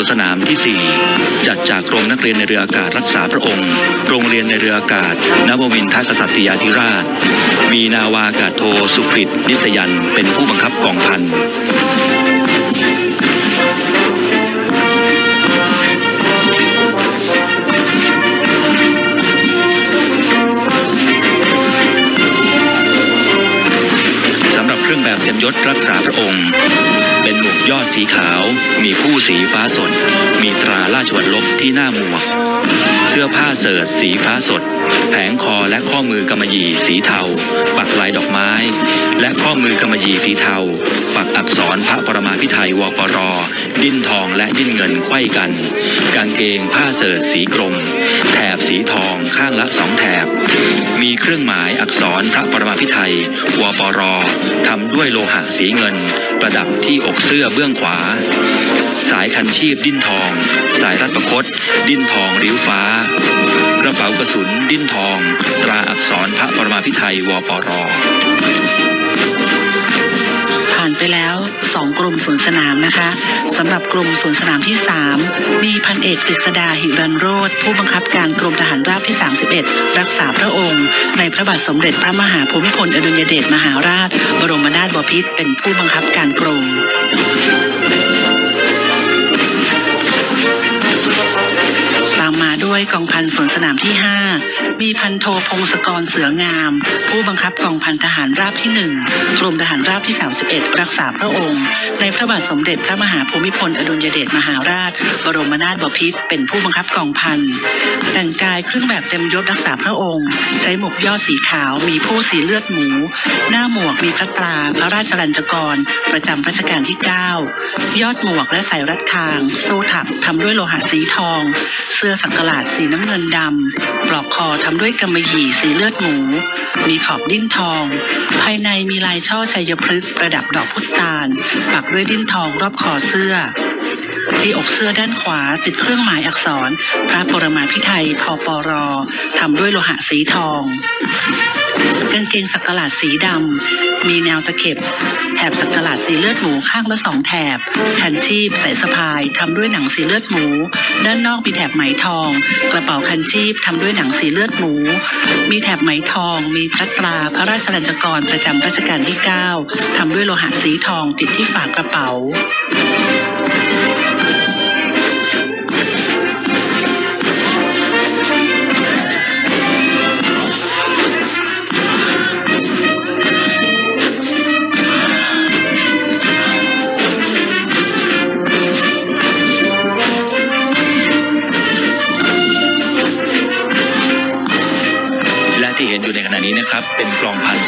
วนสนามที่ 4 จัดจากกรมนักเรียนในเรืออากาศรักษาพระองค์ โรงเรียนในเรืออากาศนวมินทกษัตริยาธิราช มีนาวาอากาศโทสุกฤตนิสยันเป็นผู้บังคับกองพัน สีฟ้าสด แผงคอและข้อมือกำมะหยี่สีเทา ปักลายดอกไม้ และข้อมือกำมะหยี่สีเทา ปักอักษรพระปรมาภิไธยวปร ดิ้นทองและดิ้นเงินไขว้กัน กางเกงผ้าเสิร์ตสีกรม แถบสีทองข้างละสองแถบ มีเครื่องหมายอักษรพระปรมาภิไธยวปรทำด้วยโลหะสีเงิน ประดับที่อกเสื้อเบื้องขวา สายคันชีพดิ้นทอง สายรัดประคต ดิ้นทองริ้วฟ้า กระเป๋ากระสุนดิ้นทอง ตราอักษรพระปรมาภิไธยวปร ผ่านไปแล้วสองกลุ่มสวนสนามนะคะสำหรับกลุ่มสวนสนามที่ 3 มีพันเอกกฤษดาหิรันโรธผู้บังคับการกรมทหารราบที่ 31 รักษาพระองค์ ในพระบาทสมเด็จพระมหาภูมิพลอดุลยเดชมหาราช บรมนาถบพิตรเป็นผู้บังคับการกรม วยกองพันสวนสนามที่ 5 มีพันโทพงศกรเสืองาม ผู้บังคับกองพันทหารราบที่ 1 กรมทหารราบที่ 31 รักษาพระองค์ ในพระบาทสมเด็จพระมหาภูมิพลอดุลยเดชมหาราช บรมนาถบพิตรเป็นผู้บังคับกองพันแต่งกายเครื่องแบบเต็มยศรักษาพระองค์ ใช้หมวกยอดสีขาวมีผู้สีเลือดหมู หน้าหมวกมีพระตราพระราชลัญจกร ประจำรัชกาลที่ 9 ยอดหมวกและสายรัดคาง โซ่ถักทำด้วยโลหะสีทอง เสื้อสังกลาดสีน้ำเงินดำ ปลอกคอทำด้วยกำมะหยี่สีเลือดหมู มีขอบดิ้นทอง ภายในมีลายช่อชัยพฤกษ์ประดับดอกพุตาล ปักด้วยดิ้นทองรอบคอเสื้อ ที่อกเสื้อด้านขวาติดเครื่องหมายอักษร พระปรมาภิไธยพปรทำด้วยโลหะสีทองกางเกงสักหลาดสีดำ มีแนวตะเข็บ แถบสักหลาดสีเลือดหมูข้างละสองแถบคันชีพใส่สะพายทำด้วยหนังสีเลือดหมู ด้านนอกมีแถบไหมทอง กระเป๋าคันชีพทำด้วยหนังสีเลือดหมู มีแถบไหมทอง มีพระตราพระราชลัญจกรประจำรัชกาลที่ 9ทำด้วยโลหะสีทองติดที่ฝากระเป๋า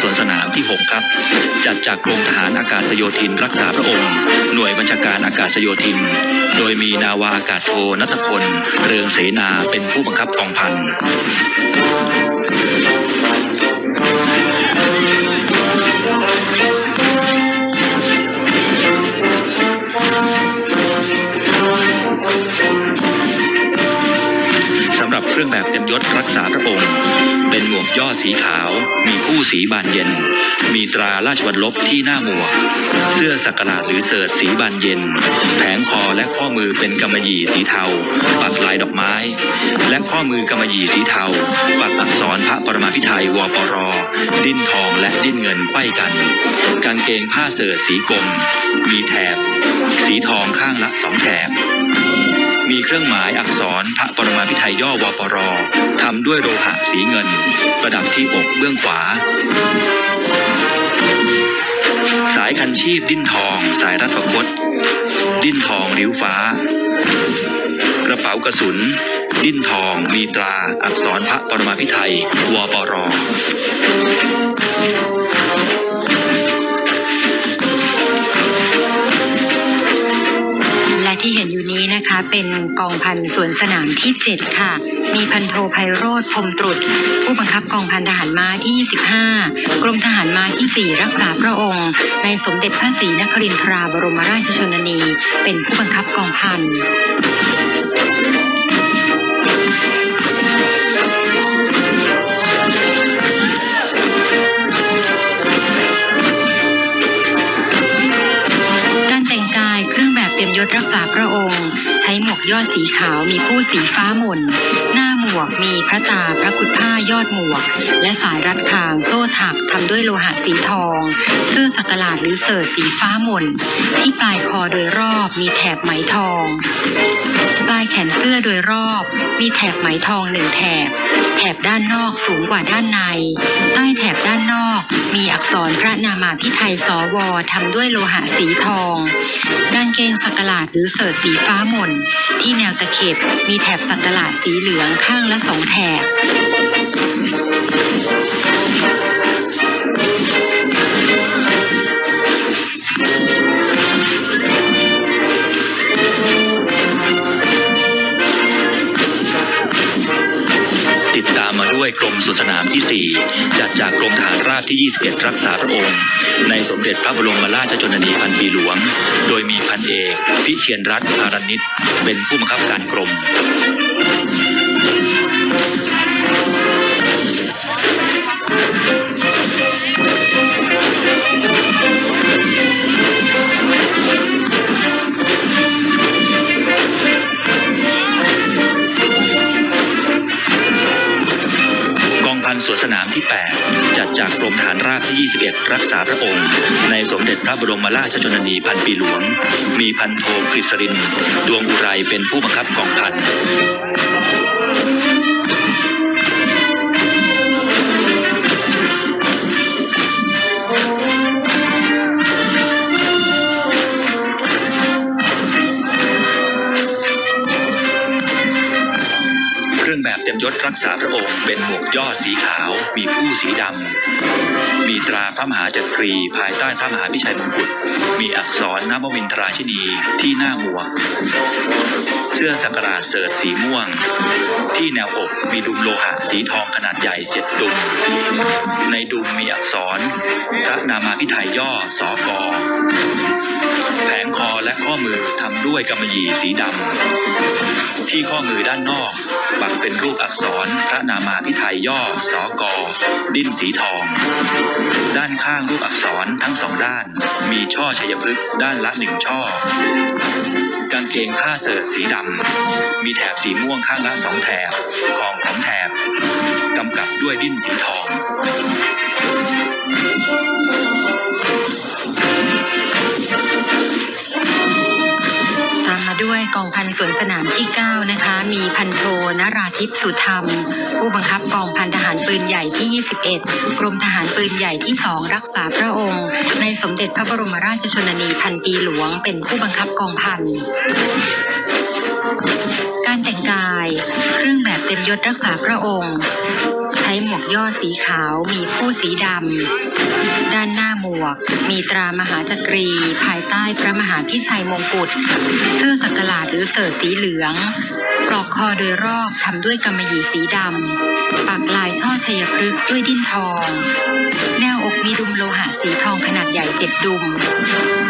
สวนสนามที่ 6 ครับ จัดจากกรมทหารอากาศโยธิน รักษาพระองค์ หน่วยบัญชาการอากาศโยธิน โดยมีนาวาอากาศโทนัทพล เรืองเสนาเป็นผู้บังคับกองพันสำหรับเครื่องแบบเต็มยศรักษาพระองค์ เป็นหมวกย่อสีขาว มีผู้สีบานเย็น มีตราราชวัลลบที่หน้าหมวก เสื้อสักหลาดหรือเสิร์ตสีบานเย็น แผงคอและข้อมือเป็นกำมะหยี่สีเทา ปักลายดอกไม้ และข้อมือกำมะหยี่สีเทา ปักอักษรพระปรมาภิไธยวปร ดิ้นทองและดิ้นเงินไขว้กัน กางเกงผ้าเสิร์ตสีกรมมีแถบ สีทองข้างละสองแถบ มีเครื่องหมายอักษรพระปรมาภิไธยย่อวปรทำด้วยโลหะสีเงิน ประดับที่อกเบื้องขวา สายคันชีพดิ้นทอง สายรัดประคต ดิ้นทองริ้วฟ้า กระเป๋ากระสุน ดิ้นทองมีตราอักษรพระปรมาภิไธยวปร ที่เห็นอยู่นี้นะคะ เป็นกองพันสวนสนามที่ 7 ค่ะ มีพันโทไพโรธพรมตรุษผู้บังคับกองพันทหารม้าที่ 25 กรมทหารม้าที่ 4 รักษาพระองค์ ในสมเด็จพระศรีนครินทราบรมราชชนนี เป็นผู้บังคับกองพัน สีขาวมีผู้สีฟ้ามน หน้าหมวกมีพระตาพระคุดผ้ายอดหมวก และสายรัดคางโซ่ถักทำด้วยโลหะสีทอง เสื้อสักหลาดหรือเสิร์สีฟ้ามน ที่ปลายคอโดยรอบมีแถบไหมทอง แขนเสื้อโดยรอบ มีแถบไหมทองหนึ่งแถบ แถบด้านนอกสูงกว่าด้านใน ใต้แถบด้านนอก มีอักษรพระนามาพิไทยสวทำด้วยโลหะสีทอง กางเกงสักหลาดหรือเสิร์สีฟ้าหม่น ที่แนวตะเข็บมีแถบสักหลาดสีเหลืองข้างละสองแถบ รมสวนสนามที่ 4 จัดจากกรมทหารราบที่ 21 รักษาพระองค์ ในสมเด็จพระบรมราชชนนีพันปีหลวง โดยมีพันเอก พิเชียนรัตน์พารณิตเป็นผู้บังคับการกรม รักษาพระองค์ ในสมเด็จพระบรมราชชนนีพันปีหลวง มีพันโทกฤษริน ดวงอุไรเป็นผู้บังคับกองพันเครื่องแบบเต็มยศรักษาพระองค์เป็นหมวกย่อสีขาวมีผู้สีดำ มีตราพระมหาจักรี ภายใต้พระมหาพิชัยมงกุฎมีอักษรนบวินทราชินีที่หน้าหมวก เสื้อสักราชเสิร์ชสีม่วง ที่แนวอกมีดุมโลหะสีทองขนาดใหญ่เจ็ดดุม ในดุมมีอักษรพระนามาพิไทยย่อสอกอแผงคอและข้อมือทำด้วยกำมะหยี่สีดำที่ข้อมือด้านนอก ปักเป็นรูปอักษรพระนามาพิไทยย่อสอกอดิ้นสีทอง ด้านข้างรูปอักษรทั้งสองด้าน มีช่อชัยพฤกษ์ด้านละหนึ่งช่อกางเกงผ้าเสิร์ชสีดำ มีแถบสีม่วงข้างละสองแถบ ของของแถบ กำกับด้วยดิ้นสีทอง กองพันสวนสนามที่ 9 นะคะ มีพันโทนราทิพสุธรรม ผู้บังคับกองพันทหารปืนใหญ่ที่ 21 กรมทหารปืนใหญ่ที่ 2 รักษาพระองค์ ในสมเด็จพระบรมราชชนนีพันปีหลวงเป็นผู้บังคับกองพัน การแต่งกาย เครื่องแบบเต็มยศรักษาพระองค์ ใช้หมวกย่อสีขาวมีผู้สีดำ ด้านหน้าหมวก มีตรามหาจักรี ภายใต้พระมหาพิชัยมงกุฎ เสื้อสักหลาดหรือเสื้อสีเหลือง ปลอกคอโดยรอบทำด้วยกำมะหยี่สีดำ ปักลายช่อชัยพฤกษ์ด้วยดิ้นทอง แนวอกมีดุมโลหะสีทองขนาดใหญ่เจ็ดดุม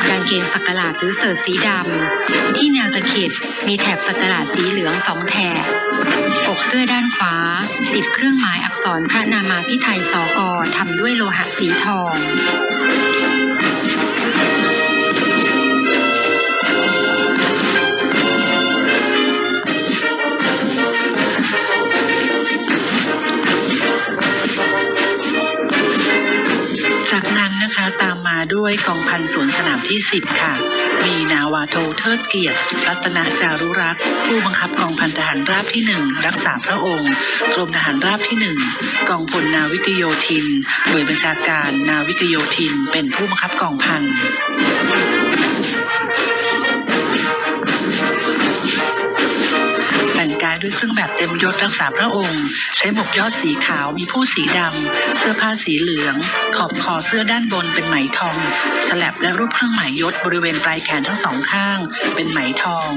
กางเกงสักหลาดหรือเสิร์สีดำ ที่แนวตะเข็บมีแถบสักหลาดสีเหลืองสองแถบอกเสื้อด้านขวา ติดเครื่องหมายอักษรพระนามาพิไทยสกทำด้วยโลหะสีทอง ด้วยกองพันสวนสนามที่ 10 ค่ะ มีนาวาโทเทิดเกียรติ รัตนจารุรักษ์ผู้บังคับกองพันทหารราบที่ 1 รักษาพระองค์ กรมทหารราบที่ 1 กองพลนาวิกโยธิน หน่วยบัญชาการนาวิกโยธิน เป็นผู้บังคับกองพัน ด้วยเครื่องแบบเต็มยศรักษาพระองค์ ใช้หมวกยอดสีขาวมีผู้สีดำ เสื้อผ้าสีเหลือง ขอบคอเสื้อด้านบนเป็นไหมทอง ฉลับและรูปเครื่องหมายยศบริเวณปลายแขนทั้งสองข้าง เป็นไหมทอง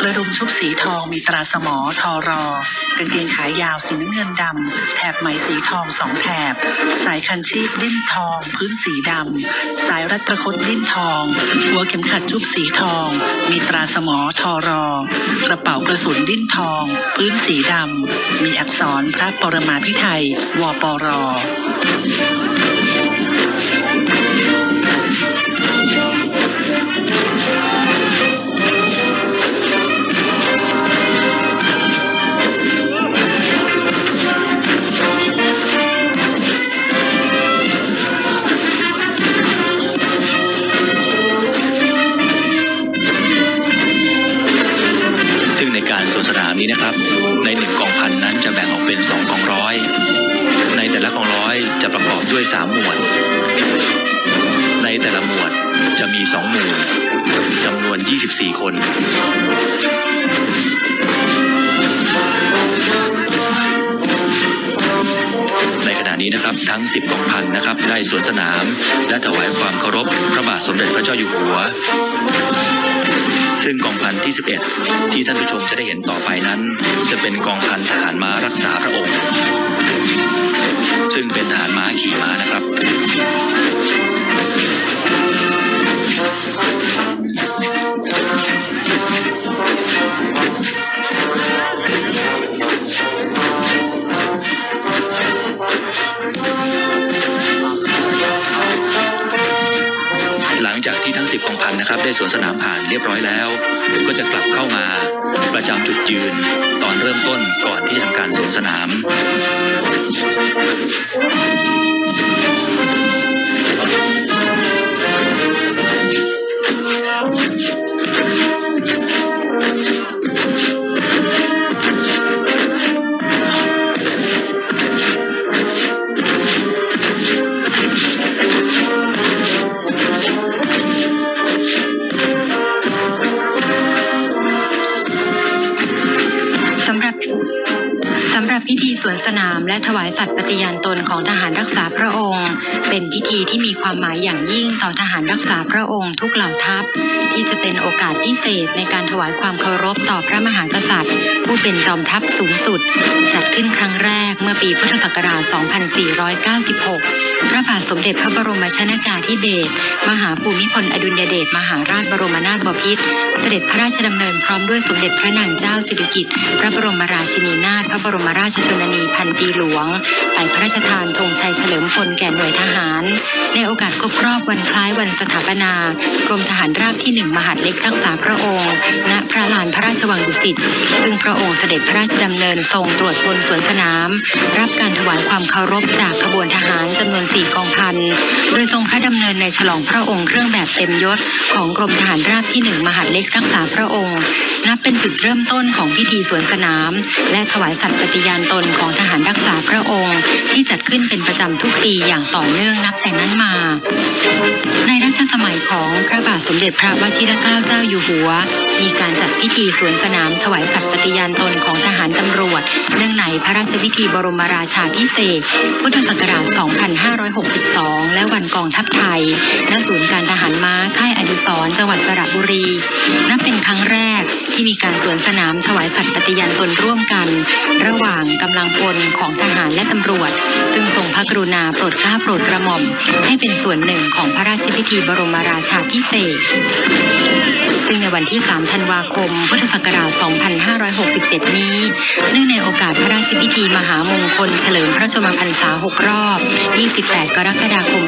กระดุมชุบสีทองมีตราสมอทอรอกางเกงขายาวสีน้ำเงินดำแถบไหมสีทองสองแถบ สายคันชีพดิ้นทอง พื้นสีดำสายรัดประคตดิ้นทอง หัวเข็มขัดชุบสีทอง มีตราสมอทอรอกระเป๋ากระสุนดิ้นทองพื้นสีดำ มีอักษรพระปรมาภิไธยวปร สามหมวด ในแต่ละหมวดจะมีสองหมู่จำนวน 24 คน ในขณะนี้นะครับทั้ง 10กองพันนะครับได้สวนสนาม และถวายความเคารพพระบาทสมเด็จพระเจ้าอยู่หัว ซึ่งกองพันที่ 11 ที่ท่านผู้ชมจะได้เห็นต่อไปนั้น จะเป็นกองพันทหารม้ารักษาพระองค์ ซึ่งเป็นทหารม้าขี่ม้านะครับ จากที่ทั้ง10กองพันนะครับ ได้สวนสนามผ่านเรียบร้อยแล้ว ก็จะกลับเข้ามาประจำจุดยืนตอนเริ่มต้นก่อนที่จะทำการสวนสนาม และถวายสัตย์ปฏิญาณตนของทหารรักษาพระองค์ เป็นพิธีที่มีความหมายอย่างยิ่งต่อทหารรักษาพระองค์ทุกเหล่าทัพ ที่จะเป็นโอกาสพิเศษในการถวายความเคารพต่อพระมหากษัตริย์ ผู้เป็นจอมทัพสูงสุด จัดขึ้นครั้งแรกเมื่อปีพุทธศักราช 2496 พระบาทสมเด็จพระบรมชนากาธิเบศรมหาภูมิพลอดุลยเดชมหาราชบรมนาถบพิตรเสด็จพระราชดำเนินพร้อมด้วยสมเด็จพระนางเจ้าสิริกิติ์พระบรมราชินีนาถพระบรมราชชนนีพันปีหลวง ไปพระราชทานธงชัยเฉลิมพลแก่หน่วยทหาร โอกาสครบรอบวันคล้ายวันสถาปนา กรมทหารราบที่หนึ่งมหาดเล็กรักษาพระองค์ ณ พระลานพระราชวังดุสิต ซึ่งพระองค์เสด็จพระราชดำเนินทรงตรวจบนสวนสนาม รับการถวายความเคารพจากขบวนทหารจำนวนสี่กองพัน โดยทรงพระดำเนินในฉลองพระองค์เครื่องแบบเต็มยศของกรมทหารราบที่หนึ่งมหาดเล็กรักษาพระองค์ เป็นจุดเริ่มต้นของพิธีสวนสนาม และถวายสัตย์ปฏิญาณตนของทหารรักษาพระองค์ ที่จัดขึ้นเป็นประจำทุกปีอย่างต่อเนื่องนับแต่นั้นมา ในรัชสมัยของพระบาทสมเด็จพระวชิรเกล้าเจ้าอยู่หัว มีการจัดพิธีสวนสนาม ถวายสัตย์ปฏิญาณตนของทหารตำรวจ เนื่องในพระราชพิธีบรมราชาพิเศษ พุทธศักราช 2562 และวันกองทัพไทยณศูนย์การทหารม้าค่ายอดิศรจังหวัดสระบุรี นับเป็นครั้งแรก ที่มีการสวนสนามถวายสัตย์ปฏิญาณตนร่วมกัน ระหว่างกำลังพลของทหารและตำรวจ ซึ่งทรงพระกรุณาโปรดเกล้าโปรดกระหม่อม ให้เป็นส่วนหนึ่งของพระราชพิธีบรมราชาพิเศษซึ่งในวันที่ 3 ธันวาคม พุทธศักราช 2567 นี้ เนื่องในโอกาสพระราชพิธีมหามงคลเฉลิมพระชนมพรรษา 6 รอบ 28 กรกฎาคม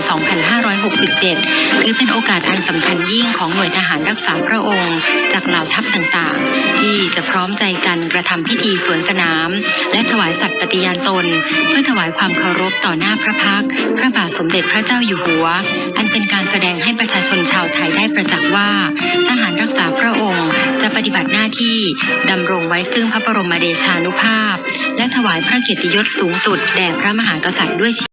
2567 ถือเป็นโอกาสอันสำคัญยิ่งของหน่วยทหารรักษาพระองค์ จากเหล่าทัพต่างๆ จะพร้อมใจกันกระทำพิธีสวนสนาม และถวายสัตย์ปฏิญาณตน เพื่อถวายความเคารพต่อหน้าพระพักพระบาทสมเด็จพระเจ้าอยู่หัว อันเป็นการแสดงให้ประชาชนชาวไทยได้ประจักษ์ว่า ทหารรักษาพระองค์จะปฏิบัติหน้าที่ดำรงไว้ซึ่งพระบรมเดชานุภาพ และถวายพระเกียรติยศสูงสุดแด่พระมหากษัตริย์ด้วย